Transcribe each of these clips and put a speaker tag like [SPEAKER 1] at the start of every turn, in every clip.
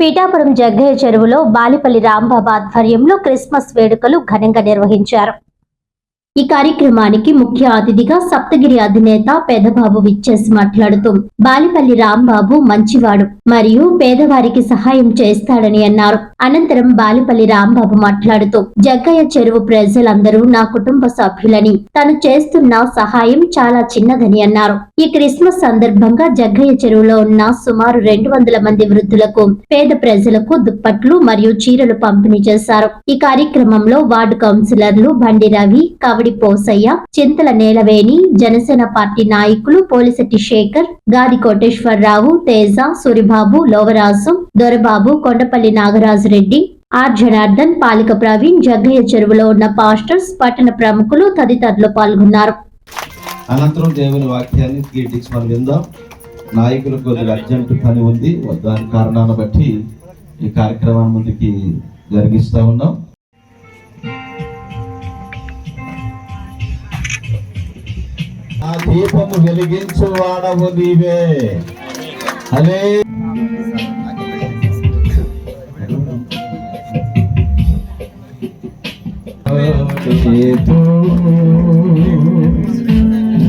[SPEAKER 1] పీఠాపురం జగ్గయ్య చెరువులో బాలిపల్లి రాంబాబు ఆధ్వర్యంలో క్రిస్మస్ వేడుకలు ఘనంగా నిర్వహించారు. ఈ కార్యక్రమానికి ముఖ్య అతిథిగా సప్తగిరి అధినేత పెదబాబు విచ్చేసి మాట్లాడుతూ బాలిపల్లి రాంబాబు మంచివాడు మరియు పేదవారికి సహాయం చేస్తాడని అన్నారు. అనంతరం బాలిపల్లి రాంబాబు మాట్లాడుతూ జగ్గయ్య చెరువు ప్రజలందరూ నా కుటుంబ సభ్యులని తను చేస్తున్న సహాయం చాలా చిన్నదని అన్నారు. ఈ క్రిస్మస్ సందర్భంగా జగ్గయ్య చెరువులో ఉన్న సుమారు రెండు వందల మంది వృద్ధులకు పేద ప్రజలకు దుప్పట్లు మరియు చీరలు పంపిణీ చేశారు. ఈ కార్యక్రమంలో వార్డు కౌన్సిలర్లు బండి రవి కవడి కోడి పోసయ్య చింతల నేలవేణి జనసేన పార్టీ నాయకులు పోలిశెట్టి శేఖర్ గాది కోటేశ్వరరావు తేజ సూరిబాబు లోవరాజు దొరబాబు కొండపల్లి నాగరాజు రెడ్డి ఆర్ జనార్దన్ పాలిక ప్రవీణ్ జగ్గయ్య చెరువులో ఉన్న పాస్టర్స్ పట్టణ ప్రముఖులు తదితరులు పాల్గొన్నారు.
[SPEAKER 2] అనంతరం దేవుని వాక్యాన్ని గ్రీటింగ్స్ మనం విందాం. నాయకులకు కొద్దిగా అర్జెంట్ పని ఉంది. దాని కారణాన్ని బట్టి ఈ కార్యక్రమాన్ని ముందుకి జరిగిస్తా ఉన్నాం. దీపము వెలిగించు వాడవు నీవే అదే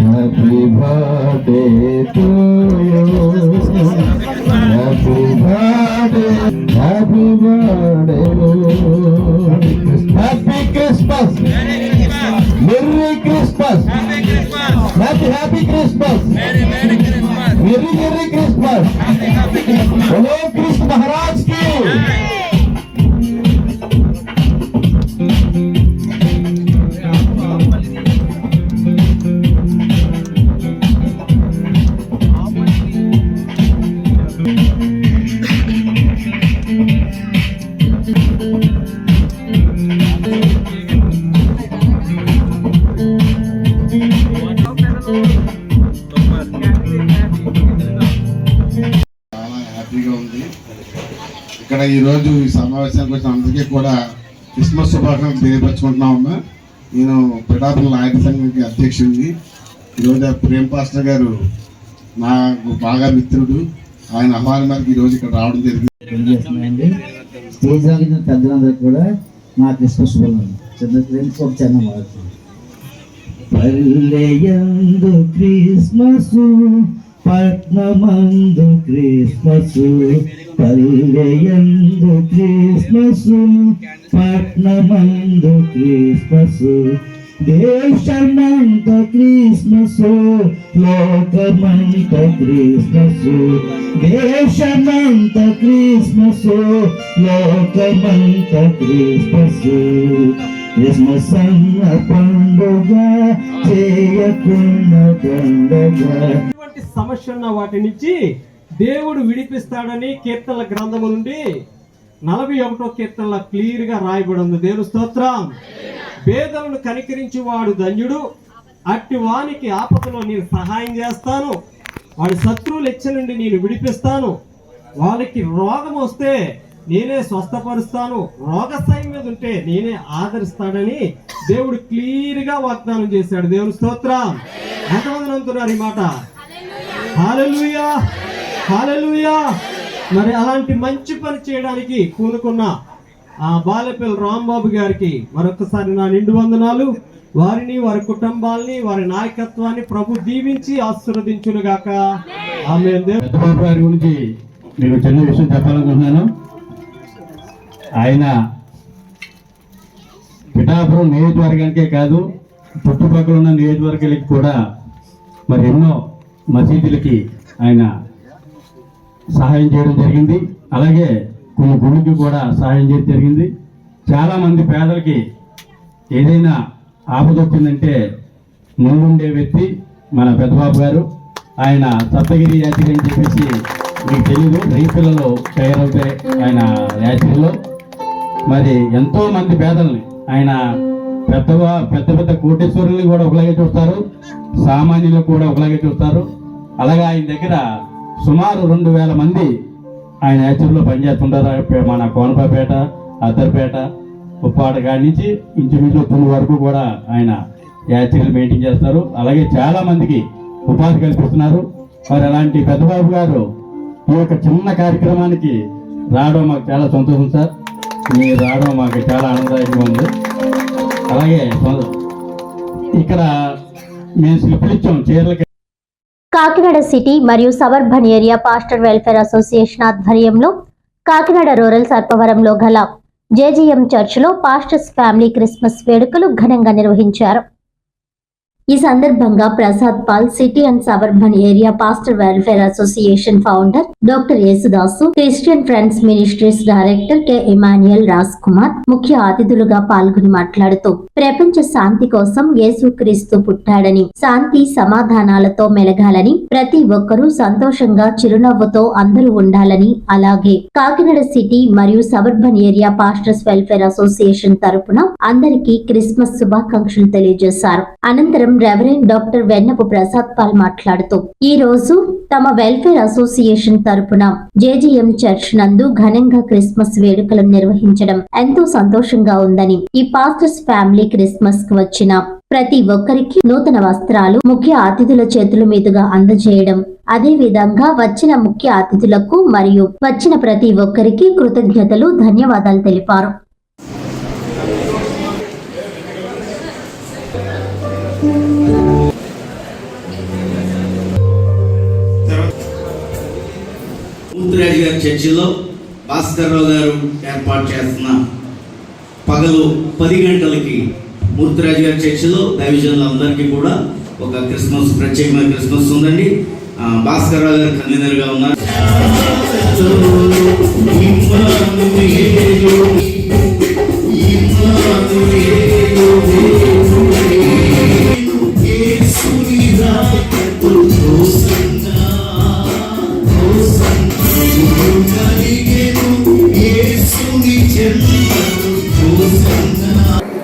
[SPEAKER 2] Happy birthday to you. Happy birthday, happy birthday. happy Christmas. Merry Merry Christmas. Merry Merry Christmas. Happy Happy Christmas.
[SPEAKER 3] Hello, Christ Maharaj. ఈరోజు ఈ రోజు ఈ సమావేశానికి వచ్చిన అందరికీ కూడా క్రిస్మస్ శుభాకాంక్షలు తెలియపరచుకుంటున్నామమ్మా నేను పిఠాపురం నాయక సంఘానికి అధ్యక్షుడిని. ఈరోజు ఆ ప్రేమ్ పాస్టర్ గారు నాకు బాగా మిత్రుడు. ఆయన ఆహ్వానం మేరకు ఈరోజు ఇక్కడ రావడం జరిగింది.
[SPEAKER 4] స్టేజ్ రాగిన పెద్దలందరికీ కూడా నా క్రిస్మస్ శుభాలు చిన్న ఫ్రెండ్స్ ఒక చిన్న మాట. పల్లెయందు క్రిస్మస్ పట్నమందు క్రిస్మస్. పల్లెయందు క్రిస్మస్ పట్నమందు క్రిస్మస్ దేశమంత క్రిస్మస్ లోకమంత క్రిస్మస్ దేశమంత క్రిస్మస్ లోకమంత క్రిస్మస్ క్రిస్మస్ అన్న పండుగ చేయకున్న పండుగ.
[SPEAKER 5] ఎటువంటి సమస్య ఉన్న వాటి నుంచి దేవుడు విడిపిస్తాడని కీర్తనల గ్రంథము నుండి నలభై ఒకటో కీర్తనలో క్లియర్గా రాయబడి ఉంది దేవుని స్తోత్రం. పేదలను కనికరించి వాడు ధన్యుడు. అట్టి వానికి ఆపదలో నేను సహాయం చేస్తాను. వాడి శత్రువులు ఇచ్చ నుండి నేను విడిపిస్తాను. వాళ్ళకి రోగం వస్తే నేనే స్వస్థపరుస్తాను. రోగ సాయం మీద ఉంటే నేనే ఆదరిస్తాడని దేవుడు క్లియర్గా వాగ్దానం చేశాడు. దేవుని స్తోత్రం. ఎంతమంది నమ్ముతున్నారు ఈ మాట? Hallelujah hallelujah! మరి అలాంటి మంచి పని చేయడానికి కూనుకున్న ఆ బాలపల్లి రాంబాబు గారికి మరొకసారి నా నిండు వందనాలు. వారిని వారి కుటుంబాల్ని వారి నాయకత్వాన్ని ప్రభు దీవించి ఆశీర్వదించునుగాక. ఆమె
[SPEAKER 6] పెద్దబాబు గారి గురించి మీకు చిన్న విషయం చెప్పాలనుకుంటున్నాను. ఆయన పిఠాపురం నియోజకవర్గానికే కాదు చుట్టుపక్కల ఉన్న నియోజకవర్గాలకి కూడా మరి ఎన్నో మసీదులకి ఆయన సహాయం చేయడం జరిగింది. అలాగే కొన్ని గుడికి కూడా సహాయం చేయడం జరిగింది. చాలామంది పేదలకి ఏదైనా ఆపద వచ్చిందంటే ముందుండే వ్యక్తి మన పెద్దబాబు గారు. ఆయన సప్తగిరి యాత్రి అని చెప్పేసి మీకు తెలియదు. రైతులలో తయారవుతాయి ఆయన యాత్రిలో మరి ఎంతో మంది పేదల్ని ఆయన పెద్దగా పెద్ద పెద్ద కోటేశ్వరుల్ని కూడా ఒకలాగే చూస్తారు. సామాన్యులు కూడా ఒకలాగే చూస్తారు. అలాగే ఆయన దగ్గర సుమారు రెండు వేల మంది ఆయన యాచర్లో పనిచేస్తుంటారు. మన కోనపేట అద్దరిపేట ఉప్పాడ కాడి నుంచి ఇంచుమించు తొమ్మిది వరకు కూడా ఆయన యాచరీలు మెయింటైన్ చేస్తారు. అలాగే చాలామందికి ఉపాధి కల్పిస్తున్నారు. మరి అలాంటి పెద్దబాబు గారు ఈ యొక్క చిన్న కార్యక్రమానికి రావడం మాకు చాలా సంతోషం సార్. మీరు రావడం మాకు చాలా ఆనందదాయకంగా ఉంది. అలాగే ఇక్కడ మేము స్లిప్లు ఇచ్చాం చీరలకి
[SPEAKER 1] కాకినాడ సిటీ మరియు suburban area pastor welfare association ఆధ్వర్యంలో కాకినాడ రూరల్ సర్పవరంలో గల జేజీఎం చర్చిలో పాస్టర్స్ ఫ్యామిలీ క్రిస్మస్ వేడుకలు ఘనంగా నిర్వహించారు. ఈ సందర్భంగా Prasad Paul city and suburban area pastor welfare association founder doctor Yesudasu Christian friends ministries director K Emmanuel Raj Kumar ముఖ్య అతిథులుగా పాల్గొని మాట్లాడుతూ ప్రపంచ శాంతి కోసం యేసుక్రీస్తు పుట్టాడని శాంతి సమాధానాలతో మెలగాలని ప్రతి ఒక్కరూ సంతోషంగా చిరునవ్వుతో అందరూ ఉండాలని అలాగే కాకినాడ సిటీ మరియు suburban area pastors welfare association తరపున అందరికీ క్రిస్మస్ శుభాకాంక్షలు తెలియజేశారు. అనంతరం reverend doctor Vennapu Prasad Paul మాట్లాడుతూ ఈ రోజు తమ వెల్ఫేర్ అసోసియేషన్ తరపున జేజీఎం చర్చ్ నందు ఘనంగా క్రిస్మస్ వేడుకలను నిర్వహించడం ఎంతో సంతోషంగా ఉందని ఈ పాస్టర్స్ ఫ్యామిలీ క్రిస్మస్కు వచ్చిన ప్రతి ఒక్కరికి నూతన వస్త్రాలు ముఖ్య అతిథుల చేతుల మీదుగా అందజేయడం అదే విధంగా వచ్చిన ముఖ్య అతిథులకు మరియు వచ్చిన ప్రతి ఒక్కరికి కృతజ్ఞతలు ధన్యవాదాలు తెలిపారు.
[SPEAKER 7] గారి చర్చిలో భాస్కర్రావు గారు ఏర్పాటు చేస్తున్న పగలు పది గంటలకి మూర్తిరాజు గారి చర్చిలో దైవజనులందరికీ కూడా ఒక క్రిస్మస్ ప్రత్యేకమైన క్రిస్మస్ ఉందండి. ఆ, భాస్కర్రావు గారు కన్వీనర్గా ఉన్నారు.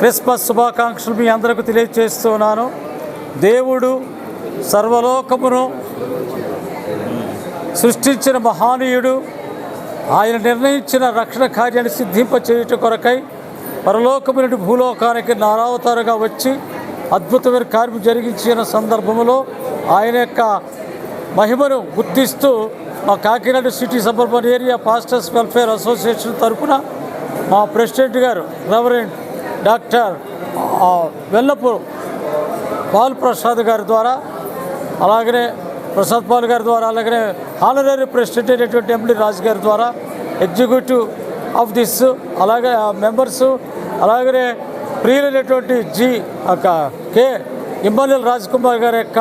[SPEAKER 8] క్రిస్మస్ శుభాకాంక్షలు మీ అందరికీ తెలియజేస్తున్నాను దేవుడు సర్వలోకమును సృష్టించిన మహానీయుడు. ఆయన నిర్ణయించిన రక్షణ కార్యాన్ని సిద్ధింపచేయుట కొరకై పరలోకము నుండి భూలోకానికి నారావతారుగా వచ్చి అద్భుతమైన కార్యం జరిగించిన సందర్భంలో ఆయన యొక్క మహిమను గుర్తిస్తూ మా Kakinada city suburban area pastors welfare association తరఫున మా ప్రెసిడెంట్ గారు reverend doctor Vellapu Paul Prasad గారి ద్వారా అలాగనే ప్రసాద్ పాల్ గారి ద్వారా అలాగనే హానరీ ప్రెసిడెంట్ అయినటువంటి ఎంపీ రాజు గారి ద్వారా ఎగ్జిక్యూటివ్ ఆఫ్ దిస్ అలాగే మెంబర్స్ అలాగనే ప్రియులైనటువంటి జి ఒక కె ఇమ్మనిల్ రాజ్ కుమార్ గారి యొక్క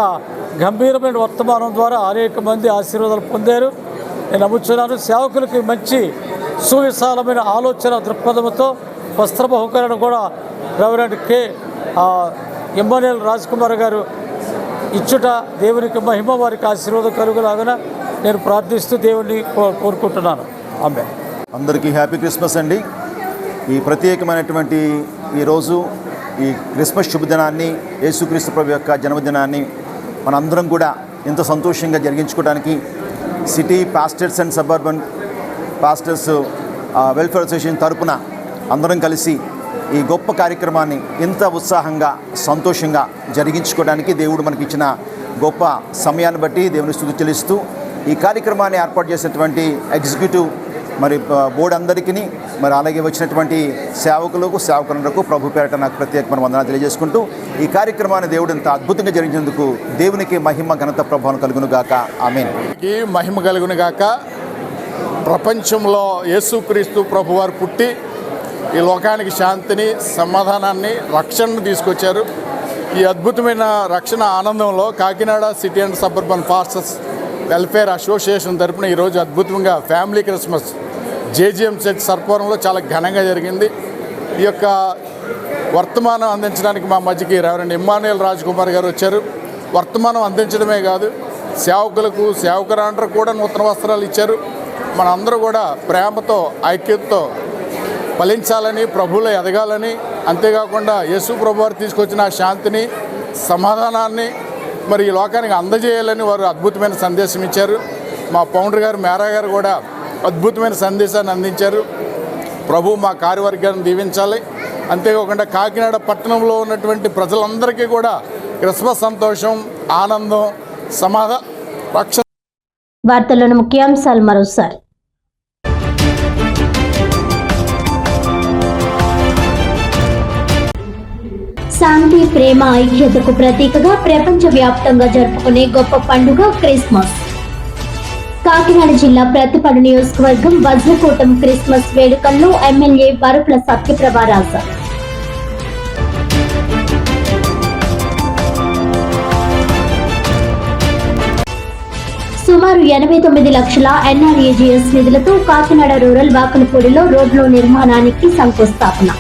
[SPEAKER 8] గంభీరమైన వర్తమానం ద్వారా అనేక మంది ఆశీర్వాదాలు పొందారు. నేను నమ్ముతున్నాను సేవకులకి మంచి సువిశాలమైన ఆలోచన దృక్పథంతో వస్త్ర బహుకరణ కూడా రెవరెంట్ కె ఆ, రాజ్ కుమార్ గారు ఇచ్చుట దేవునికి మహిమ వారికి ఆశీర్వాదం కలుగులాగన నేను ప్రార్థిస్తూ దేవుణ్ణి కో- కోరుకుంటున్నాను. ఆమె
[SPEAKER 9] అందరికీ హ్యాపీ క్రిస్మస్ అండి. ఈ ప్రత్యేకమైనటువంటి ఈరోజు ఈ క్రిస్మస్ శుభదినాన్ని యేసుక్రీస్తు ప్రభు యొక్క జన్మదినాన్ని మనందరం కూడా ఇంత సంతోషంగా జరిగించుకోవడానికి city pastors and suburban pastors ah, welfare association తరపున అందరం కలిసి ఈ గొప్ప కార్యక్రమాన్ని ఇంత ఉత్సాహంగా సంతోషంగా జరిగించుకోవడానికి దేవుడు మనకి ఇచ్చిన గొప్ప సమయాన్ని బట్టి దేవుని స్థుతి చెల్లిస్తూ ఈ కార్యక్రమాన్ని ఏర్పాటు చేసినటువంటి ఎగ్జిక్యూటివ్ మరి బోర్డు అందరికీ మరి అలాగే వచ్చినటువంటి సేవకులకు సేవకులకు ప్రభు పేరట నాకు ప్రత్యేకమైన వందనాలు తెలియజేసుకుంటూ ఈ కార్యక్రమాన్ని దేవుడు ఇంత అద్భుతంగా జరిగినందుకు దేవునికి మహిమ ఘనత ప్రభావం కలుగును గాక.
[SPEAKER 10] ఆమె మహిమ కలుగును గాక. ప్రపంచంలో యేసుక్రీస్తు ప్రభువారు పుట్టి ఈ లోకానికి శాంతిని సమాధానాన్ని రక్షణను తీసుకొచ్చారు. ఈ అద్భుతమైన రక్షణ ఆనందంలో Kakinada city and suburban pastors welfare association తరపున ఈరోజు అద్భుతంగా ఫ్యామిలీ క్రిస్మస్ జేజీఎం చర్చ్ సర్పవరంలో చాలా ఘనంగా జరిగింది. ఈ యొక్క వర్తమానం అందించడానికి మా మధ్యకి రెవరెండ్ ఇమ్మానుయల్ రాజ్కుమార్ గారు వచ్చారు. వర్తమానం అందించడమే కాదు సేవకులకు సేవకురాండ్రకు కూడా నూతన వస్త్రాలు ఇచ్చారు. మనందరూ కూడా ప్రేమతో ఐక్యతతో ఫలించాలని ప్రభువులు ఎదగాలని అంతేకాకుండా యేసు ప్రభువారు తీసుకొచ్చిన ఆ శాంతిని సమాధానాన్ని మరి ఈ లోకానికి అందజేయాలని వారు అద్భుతమైన సందేశం ఇచ్చారు. మా పౌండర్ గారు మేరా గారు కూడా అద్భుతమైన సందేశాన్ని అందించారు. ప్రభు మా కార్యవర్గాన్ని దీవించాలి. అంతేకాకుండా కాకినాడ పట్టణంలో ఉన్నటువంటి ప్రజలందరికీ కూడా క్రిస్మస్ సంతోషం ఆనందం సమాధా రక్షణ
[SPEAKER 1] వార్తలను ముఖ్యాంశాలు మరోసారి. శాంతి ప్రేమ ఐక్యతకు ప్రతీకగా ప్రపంచ వ్యాప్తంగా జరుపుకునే గొప్ప పండుగ క్రిస్మస్. కాకినాడ జిల్లా ప్రతిపడు నియోజకవర్గం వజ్రకూటం క్రిస్మస్ వేడుకల్లో ఎమ్మెల్యే వరుపుల సత్యప్రభారాజు. సుమారు ఎనభై తొమ్మిది లక్షల ఎన్ఆర్ఏజీఎస్ నిధులతో కాకినాడ రూరల్ వాకలపూడిలో రోడ్ల నిర్మాణానికి శంకుస్థాపన.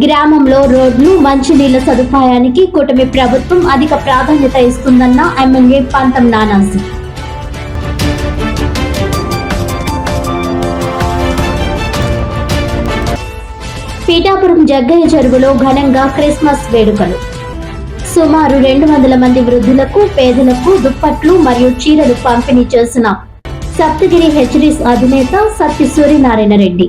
[SPEAKER 1] గ్రామంలో రోడ్లు మంచినీళ్ళ సదుపాయానికి కూటమి ప్రభుత్వం అధిక ప్రాధాన్యత ఇస్తుందన్న ఎమ్మెల్యే పంతం నానాసి పీఠాపురం జగ్గయ్య చెరువులో ఘనంగా క్రిస్మస్ వేడుకలు. సుమారు రెండు వందల మంది వృద్ధులకు పేదలకు దుప్పట్లు మరియు చీరలు పంపిణీ చేసిన సప్తగిరి హెచ్డిస్ అధినేత సత్య సూర్యనారాయణ రెడ్డి.